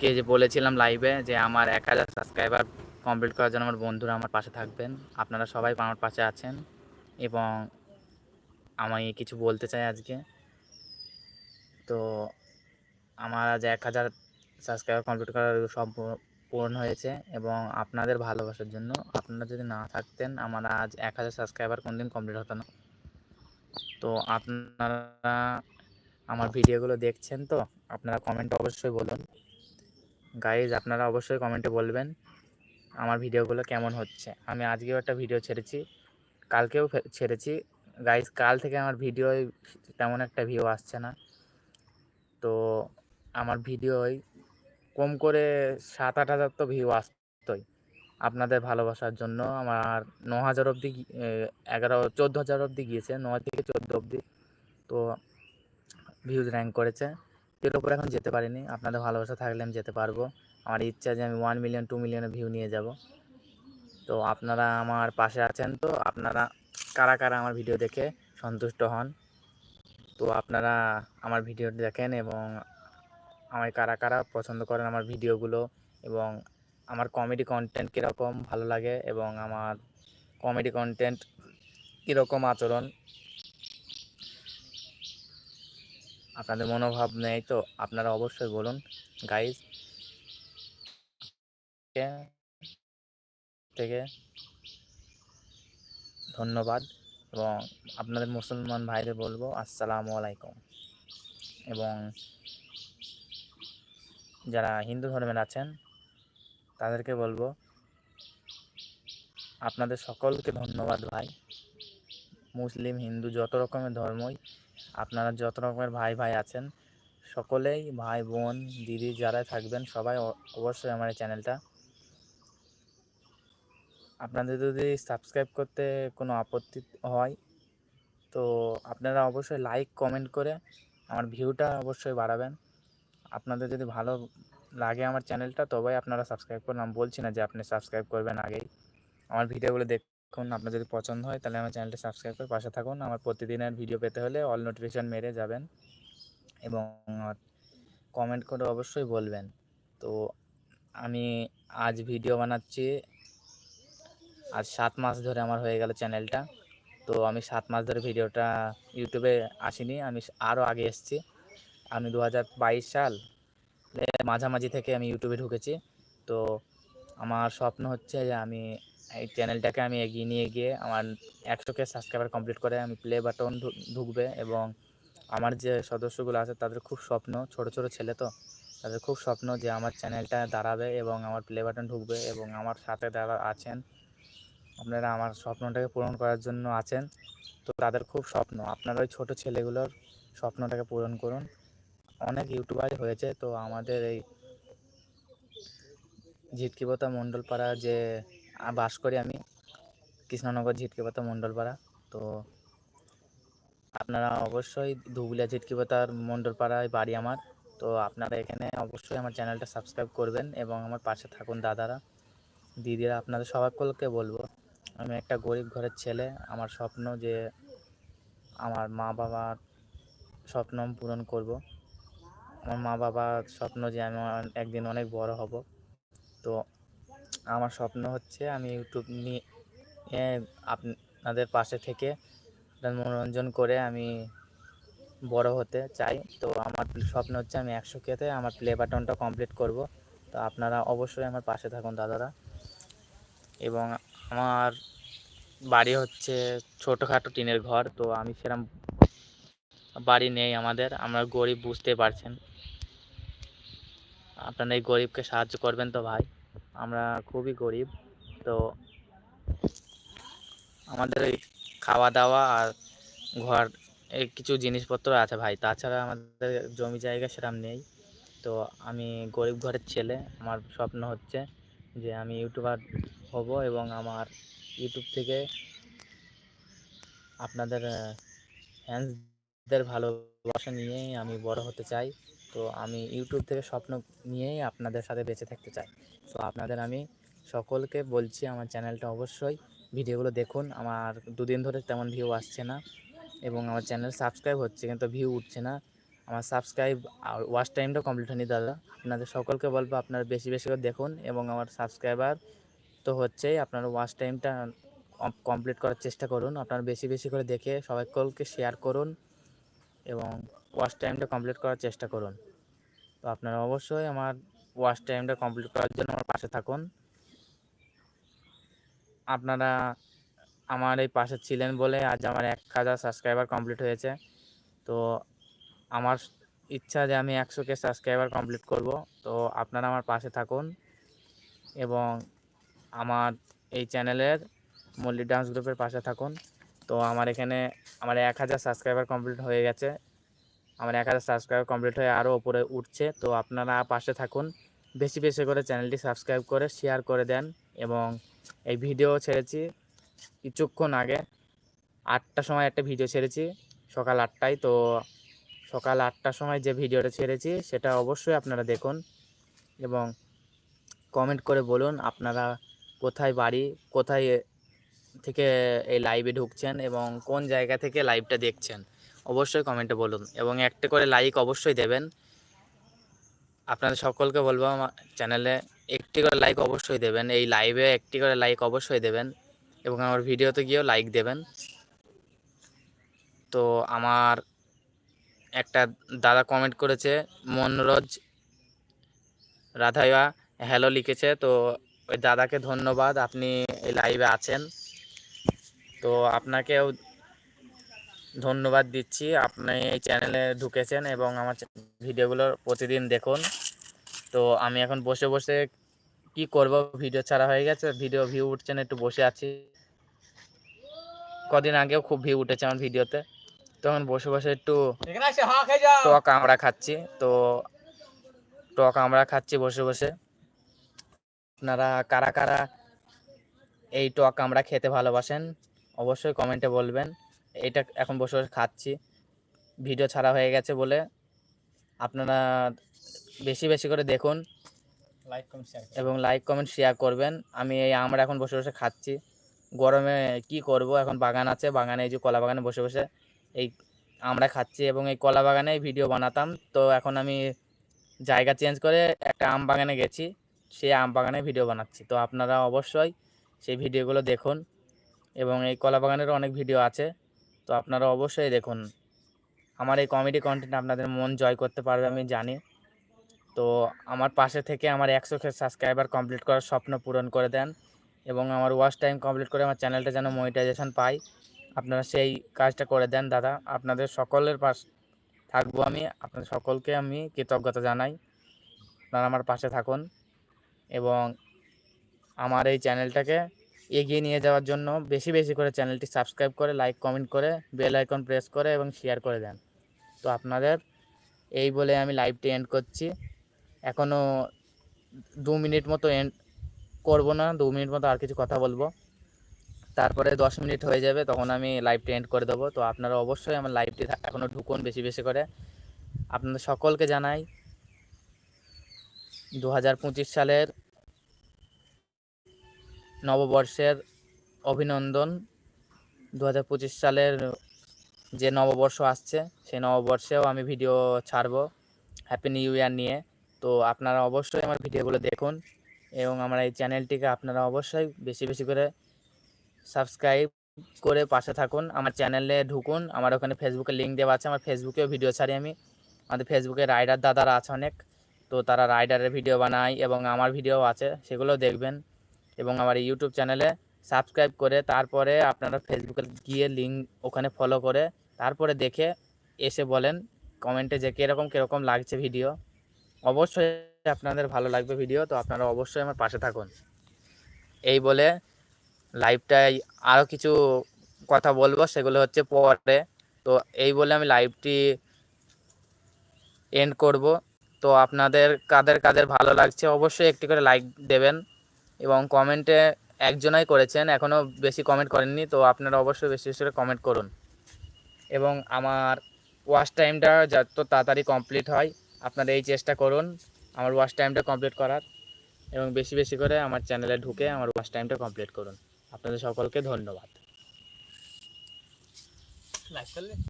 কে যে বলেছিলাম লাইভে যে আমার এক হাজার সাবস্ক্রাইবার কমপ্লিট করার জন্য আমার বন্ধুরা আমার পাশে থাকবেন। আপনারা সবাই আমার পাশে আছেন এবং আমি কিছু বলতে চাই আজকে। তো আমার আজ এক হাজার সাবস্ক্রাইবার কমপ্লিট করার সব পূরণ হয়েছে এবং আপনাদের ভালোবাসার জন্য আপনারা যদি না থাকতেন আমার আজ এক হাজার সাবস্ক্রাইবার কোনদিন কমপ্লিট হতো না। তো আপনারা আমার ভিডিওগুলো দেখছেন তো? আপনারা কমেন্টে অবশ্যই বলুন। গাইজ আপনারা অবশ্যই কমেন্টে বলবেন আমার ভিডিওগুলো কেমন হচ্ছে। আমি আজকেও একটা ভিডিও ছেড়েছি, কালকেও ছেড়েছি। গাইজ কাল থেকে আমার ভিডিও তেমন একটা ভিউ আসছে না। তো আমার ভিডিওয় কম করে সাত আট হাজার তো ভিউ আসতোই। আপনাদের ভালোবাসার জন্য আমার ন হাজার অবধি এগারো চোদ্দ হাজার অবধি গিয়েছে নয় থেকে চোদ্দ অবধি। তো ভিউজ র্যাঙ্ক করেছে। এর উপরে এখন যেতে পারিনি। আপনাদের ভালোবাসা থাকলে আমি যেতে পারব। আমার ইচ্ছা যে আমি ওয়ান মিলিয়ন টু মিলিয়নের ভিউ নিয়ে যাব। তো আপনারা আমার পাশে আছেন তো আপনারা কারা কারা আমার ভিডিও দেখে সন্তুষ্ট হন? তো আপনারা আমার ভিডিও দেখেন এবং আমায় কারা কারা পছন্দ করেন আমার ভিডিওগুলো এবং আমার কমেডি কন্টেন্ট কীরকম ভালো লাগে এবং আমার কমেডি কন্টেন্ট কীরকম আচরণ আপনাদের মনোভাব নেই তো, আপনারা অবশ্যই বলুন। গাইজ থেকে ধন্যবাদ এবং আপনাদের মুসলমান ভাইদের বলব, আসসালামু আলাইকুম। এবং যারা হিন্দু ধর্মের আছেন, তাদেরকে বলব, আপনাদের সকলকে ধন্যবাদ ভাই। মুসলিম, হিন্দু, যত রকমের ধর্মই, আপনারা যত রকমের ভাই ভাই আছেন, সকলেই ভাই, বোন, দিদি যারা থাকবেন, সবাই অবশ্যই আমার এই চ্যানেলটা। আপনাদের যদি সাবস্ক্রাইব করতে কোনো আপত্তি হয়, তো আপনারা অবশ্যই লাইক কমেন্ট করে আমার ভিউটা অবশ্যই বাড়াবেন। আপনাদের যদি ভালো লাগে আমার চ্যানেলটা, তবেই আপনারা সাবস্ক্রাইব করুন। আমি বলছি না যে আপনি সাবস্ক্রাইব করবেন আগেই। আমার ভিডিওগুলো দেখুন আপনার যদি পছন্দ হয়, তাহলে আমার চ্যানেলটা সাবস্ক্রাইব করে পাশে থাকুন। আমার প্রতিদিনের ভিডিও পেতে হলে অল নোটিফিকেশান মেরে যাবেন এবং কমেন্ট করে অবশ্যই বলবেন। তো আমি আজ ভিডিও বানাচ্ছি। আজ সাত মাস ধরে আমার হয়ে গেল চ্যানেলটা। তো আমি সাত মাস ধরে ভিডিওটা ইউটিউবে আসিনি, আমি আরও আগে এসেছি। আমি দু হাজার বাইশ সাল মাঝামাঝি থেকে আমি ইউটিউবে ঢুকেছি। তো আমার স্বপ্ন হচ্ছে যে আমি এই চ্যানেলটাকে আমি এগিয়ে নিয়ে গিয়ে আমার একশোকে সাবস্ক্রাইবার কমপ্লিট করে আমি প্লে বাটন ঢুকবে এবং আমার যে সদস্যগুলো আছে তাদের খুব স্বপ্ন, ছোট ছোট ছেলে তো, তাদের খুব স্বপ্ন যে আমার চ্যানেলটা দাঁড়াবে এবং আমার প্লে বাটন ঢুকবে এবং আমার সাথে দাঁড়া আছেন, আপনারা আমার স্বপ্নটাকে পূরণ করার জন্য আছেন, তো তাদের খুব স্বপ্ন। আপনারা ওই ছোটো ছেলেগুলোর স্বপ্নটাকে পূরণ করুন। অনেক ইউটিউবারই হয়েছে, তো আমাদের এই ঝিটকিপতা মণ্ডলপাড়া যে বাস করি আমি। কৃষ্ণনগর ঝিটকিপতা মণ্ডলপাড়া। তো আপনারা অবশ্যই ধুবুলিয়া ঝিটকিপতার মণ্ডলপাড়ায় বাড়ি আমার। তো আপনারা এখানে অবশ্যই আমার চ্যানেলটা সাবস্ক্রাইব করবেন এবং আমার পাশে থাকুন দাদারা। দিদিরা, আপনাদের সকলকে বলব, আমি একটা গরিব ঘরের ছেলে। আমার স্বপ্ন যে আমার মা বাবার স্বপ্ন পূরণ করব। আমার মা বাবার স্বপ্ন যে আমি একদিন অনেক বড় হব। তো আমার স্বপ্ন হচ্ছে আমি ইউটিউব নিয়ে আপনাদের পাশে থেকে মনোরঞ্জন করে আমি বড় হতে চাই। তো আমার স্বপ্ন হচ্ছে আমি একশো কেতে আমার প্লে বাটনটা কমপ্লিট করব। তো আপনারা অবশ্যই আমার পাশে থাকুন, দাদারা। এবং আমার বাড়ি হচ্ছে ছোটোখাটো টিনের ঘর, তো আমি সেরকম বাড়ি নেই আমাদের। আমরা গরিব বুঝতে পারছেন। আপনারা এই গরিবকে সাহায্য করবেন তো ভাই। আমরা খুবই গরিব, তো আমাদের ওই খাওয়া দাওয়া আর ঘর এই কিছু জিনিসপত্র আছে ভাই। তাছাড়া আমাদের জমি জায়গা সেরকম নেই। তো আমি গরিব ঘরের ছেলে। আমার স্বপ্ন হচ্ছে যে আমি ইউটিউবার হব এবং আমার ইউটিউব থেকে আপনাদের ফ্যান্সদের ভালোবাসা নিয়েই আমি বড় হতে চাই। তো আমি ইউটিউব থেকে স্বপ্ন নিয়েই আপনাদের সাথে বেঁচে থাকতে চাই। তো আপনাদের আমি সকলকে বলছি, আমার চ্যানেলটা অবশ্যই ভিডিওগুলো দেখুন। আমার দুদিন ধরে তেমন ভিউ আসছে না এবং আমার চ্যানেল সাবস্ক্রাইব হচ্ছে, কিন্তু ভিউ উঠছে না। আমার সাবস্ক্রাইব আর ওয়াচ টাইমটা কমপ্লিট হয়নি দাদা। আপনাদের সকলকে বলব, আপনারা বেশি বেশি করে দেখুন এবং আমার সাবস্ক্রাইবার তো হচ্ছেই। আপনারা ওয়াচ টাইমটা কমপ্লিট করার চেষ্টা করুন। আপনারা বেশি বেশি করে দেখে সবাইকে শেয়ার করুন এবং ওয়াচ টাইমটা কমপ্লিট করার চেষ্টা করুন। তো আপনারা অবশ্যই আমার ওয়াচ টাইমটা কমপ্লিট করার জন্য আমার পাশে থাকুন। আপনারা আমার এই পাশে ছিলেন বলে আজ আমার এক হাজার সাবস্ক্রাইবার কমপ্লিট হয়েছে। তো আমার ইচ্ছা যে আমি একশো কে সাবস্ক্রাইবার কমপ্লিট করব। তো আপনারা আমার পাশে থাকুন এবং আমার এই চ্যানেলের মল্লি ডান্স গ্রুপের পাশে থাকুন। তো আমার এখানে আমার এক হাজার সাবস্ক্রাইবার কমপ্লিট হয়ে গেছে। আমার এক হাজার সাবস্ক্রাইবার কমপ্লিট হয়ে আরও ওপরে উঠছে। তো আপনারা পাশে থাকুন। বেশি বেশি করে চ্যানেলটি সাবস্ক্রাইব করে শেয়ার করে দেন এবং এই ভিডিও ছেড়েছি কিছুক্ষণ আগে। আটটার সময় একটা ভিডিও ছেড়েছি, সকাল আটটায়। তো সকাল আটটার সময় যে ভিডিওটা ছেড়েছি, সেটা অবশ্যই আপনারা দেখুন এবং কমেন্ট করে বলুন আপনারা কোথায় বাড়ি, কোথায় থেকে এই লাইভে ঢুকছেন এবং কোন জায়গা থেকে লাইভটা দেখছেন। অবশ্যই কমেন্টে বলুন এবং একটা করে লাইক অবশ্যই দেবেন। আপনাদের সকলকে বলব আমার চ্যানেলে একটি করে লাইক অবশ্যই দেবেন, এই লাইভে একটি করে লাইক অবশ্যই দেবেন এবং আমার ভিডিওতে গিয়েও লাইক দেবেন। তো আমার একটা দাদা কমেন্ট করেছে, মনোরজ রাধাইয়া হ্যালো লিখেছে, তো ওই দাদাকে ধন্যবাদ, আপনি এই লাইভে আছেন। তো আপনাকেও ধন্যবাদ দিচ্ছি। আপনি এই চ্যানেলে ঢুকেছেন এবং আমার ভিডিওগুলো প্রতিদিন দেখুন। তো আমি এখন বসে বসে কি করব? ভিডিও ছাড়া হয়ে গেছে। ভিডিও ভিউ উঠছে না, একটু বসে আছি। কদিন আগেও খুব ভিউ উঠেছে আমার ভিডিওতে তখন বসে বসে একটু টক আমরা খাচ্ছি। তো টক আমরা খাচ্ছি বসে বসে। আপনারা কারা কারা এই টক আমরা খেতে ভালোবাসেন, অবশ্যই কমেন্টে বলবেন। এটা এখন বসে বসে খাচ্ছি। ভিডিও ছাড়া হয়ে গেছে বলে আপনারা বেশি বেশি করে দেখুন লাইক কমেন্ট শেয়ার এবং লাইক কমেন্ট শেয়ার করবেন। আমি এই আমরা এখন বসে বসে খাচ্ছি। গরমে কি করব? এখন বাগান আছে। বাগানে এই যে কলা বাগানে বসে বসে এই আমরা খাচ্ছি এবং এই কলা বাগানে ভিডিও বানাতাম। তো এখন আমি জায়গা চেঞ্জ করে একটা আম বাগানে গেছি। সেই আম বাগানে ভিডিও বানাচ্ছি। তো আপনারা অবশ্যই সেই ভিডিওগুলো দেখুন এবং এই কলা বাগানেরও অনেক ভিডিও আছে। তো আপনারা অবশ্যই দেখুন, আমার এই কমেডি কন্টেন্ট আপনাদের মন জয় করতে পারবে আমি জানি। তো আমার পাশে থেকে আমার একশো সাবস্ক্রাইবার কমপ্লিট করার স্বপ্ন পূরণ করে দেন এবং আমার ওয়াচ টাইম কমপ্লিট করে আমার চ্যানেলটা যেন মনিটাইজেশন পাই। আপনারা সেই কাজটা করে দেন দাদা। আপনাদের সকলের পাশ থাকব আমি, আপনাদের সকলকে আমি কৃতজ্ঞতা জানাই। আপনারা আমার পাশে থাকুন এবং আমার এই চ্যানেলটাকে এগিয়ে নিয়ে যাওয়ার জন্য বেশি বেশি করে চ্যানেলটি সাবস্ক্রাইব করে লাইক কমেন্ট করে বেল আইকন প্রেস করে এবং শেয়ার করে দেন। তো আপনাদের এই বলে আমি লাইভটি এন্ড করছি। এখনও দু মিনিট মতো এন্ড করব না, দু মিনিট মতো আর কিছু কথা বলব। তারপরে দশ মিনিট হয়ে যাবে, তখন আমি লাইভটি এন্ড করে দেবো। তো আপনারা অবশ্যই আমার লাইভটি এখনও ঢুকুন বেশি বেশি করে। আপনাদের সকলকে জানাই, দু হাজার পঁচিশ সালের নববর্ষের অভিনন্দন। দু হাজার পঁচিশ সালের যে নববর্ষ আসছে, সেই নববর্ষেও আমি ভিডিও ছাড়বো হ্যাপি নিউ ইয়ার নিয়ে। তো আপনারা অবশ্যই আমার ভিডিওগুলো দেখুন এবং আমার এই চ্যানেলটিকে আপনারা অবশ্যই বেশি বেশি করে সাবস্ক্রাইব করে পাশে থাকুন। আমার চ্যানেলে ঢুকুন। আমার ওখানে ফেসবুকে লিঙ্ক দেওয়া আছে। আমার ফেসবুকেও ভিডিও ছাড়ি আমি। আমাদের ফেসবুকে রাইডার দাদারা আছে অনেক। তো তারা রাইডারের ভিডিও বানায় এবং আমার ভিডিও আছে সেগুলো দেখবেন। এবং আমার ইউটিউব চ্যানেলে সাবস্ক্রাইব করে তারপরে আপনারা ফেসবুকে গিয়ে লিঙ্ক ওখানে ফলো করে তারপরে দেখে এসে বলেন কমেন্টে যে কীরকম কীরকম লাগছে ভিডিও অবশ্যই আপনাদের ভালো লাগবে ভিডিও তো আপনারা অবশ্যই আমার পাশে থাকুন। এই বলে লাইভটায় আরও কিছু কথা বলব, সেগুলো হচ্ছে পরে। তো এই বলে আমি লাইভটি এন্ড করব। তো আপনাদের কাদের কাদের ভালো লাগছে, অবশ্যই একটি করে লাইক দেবেন। এবং কমেন্টে একজনাই করেছেন এখনও বেশি কমেন্ট করেননি, তো আপনারা অবশ্যই বেশি বেশি করে কমেন্ট করুন। এবং আমার ওয়াচ টাইমটা যত তাড়াতাড়ি কমপ্লিট হয়, আপনারা এই চেষ্টা করুন আমার ওয়াচ টাইমটা কমপ্লিট করার। এবং বেশি বেশি করে আমার চ্যানেলে ঢুকে আমার ওয়াচ টাইমটা কমপ্লিট করুন। আপনাদের সকলকে ধন্যবাদ।